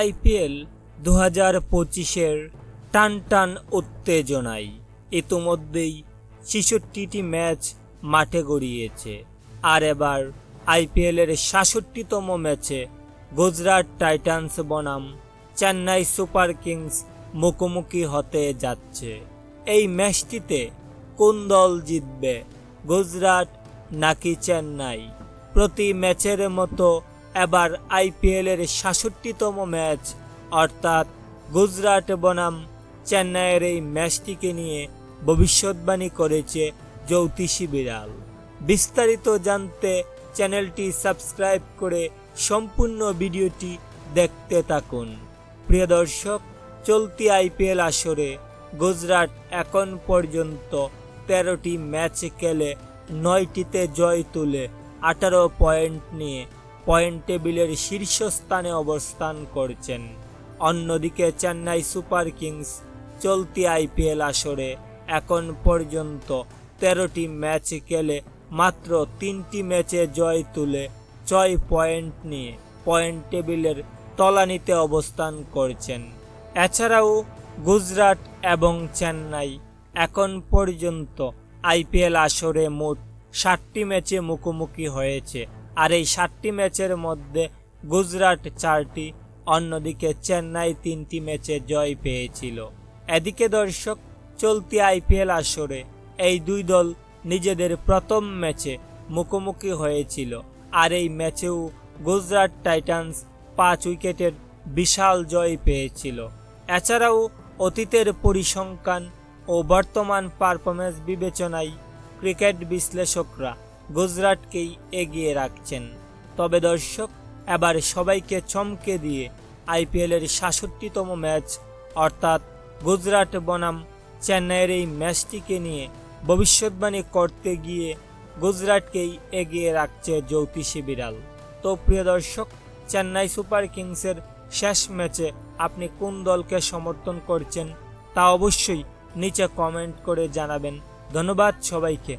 IPL দু হাজার পঁচিশের টান টান উত্তেজনায় ইতোমধ্যেই ছেষট্টিটি ম্যাচ মাঠে গড়িয়েছে। আর এবার আইপিএলের সাতষট্টিতম ম্যাচে গুজরাট টাইটান্স বনাম চেন্নাই সুপার কিংস মুখোমুখি হতে যাচ্ছে। এই ম্যাচটিতে কোন দল জিতবে? গুজরাট নাকি চেন্নাই? প্রতি ম্যাচের মতো এবার আইপিএলের সাতষট্টিতম ম্যাচ, অর্থাৎ গুজরাট বনাম চেন্নাইয়ের এই ম্যাচটিকে নিয়ে ভবিষ্যৎবাণী করেছে জ্যোতিষী বিড়াল। বিস্তারিত জানতে চ্যানেলটি সাবস্ক্রাইব করে সম্পূর্ণ ভিডিওটি দেখতে থাকুন। প্রিয় দর্শক, চলতি আইপিএল আসরে গুজরাট এখন পর্যন্ত তেরোটি ম্যাচ খেলে নয়টিতে জয় তুলে আঠারো পয়েন্ট নিয়ে পয়েন্ট টেবিলের শীর্ষস্থানে অবস্থান করছেন। অন্যদিকে চেন্নাই সুপার কিংস চলতি আইপিএল আসরে এখন পর্যন্ত তেরোটি ম্যাচ খেলে মাত্র তিনটি ম্যাচে জয় তুলে ছয় পয়েন্ট নিয়ে পয়েন্ট টেবিলের তলানিতে অবস্থান করছেন। এছাড়াও গুজরাট এবং চেন্নাই এখন পর্যন্ত আইপিএল আসরে মোট ষাটটি ম্যাচে মুখোমুখি হয়েছে। আর এই সাতটি ম্যাচের মধ্যে গুজরাট চারটি, অন্যদিকে চেন্নাই তিনটি ম্যাচে জয় পেয়েছিল। এদিকে দর্শক, চলতি আইপিএল আসরে এই দুই দল নিজেদের প্রথম ম্যাচে মুখোমুখি হয়েছিল। আর এই ম্যাচেও গুজরাট টাইটান্স পাঁচ উইকেটের বিশাল জয় পেয়েছিল। এছাড়াও অতীতের পরিসংখ্যান ও বর্তমান পারফরমেন্স বিবেচনায় ক্রিকেট বিশ্লেষকরা গুজরাটকেই এগিয়ে রাখছেন। তবে দর্শক, এবার সবাইকে চমকে দিয়ে আইপিএলের সাতষট্টিতম ম্যাচ, অর্থাৎ গুজরাট বনাম চেন্নাইয়ের এই ম্যাচটিকে নিয়ে ভবিষ্যৎবাণী করতে গিয়ে গুজরাটকেই এগিয়ে রাখছে জ্যোতিষী বিড়াল তো প্রিয় দর্শক, চেন্নাই সুপার কিংসের শেষ ম্যাচে আপনি কোন দলকে সমর্থন করছেন তা অবশ্যই নিচে কমেন্ট করে জানাবেন। ধন্যবাদ সবাইকে।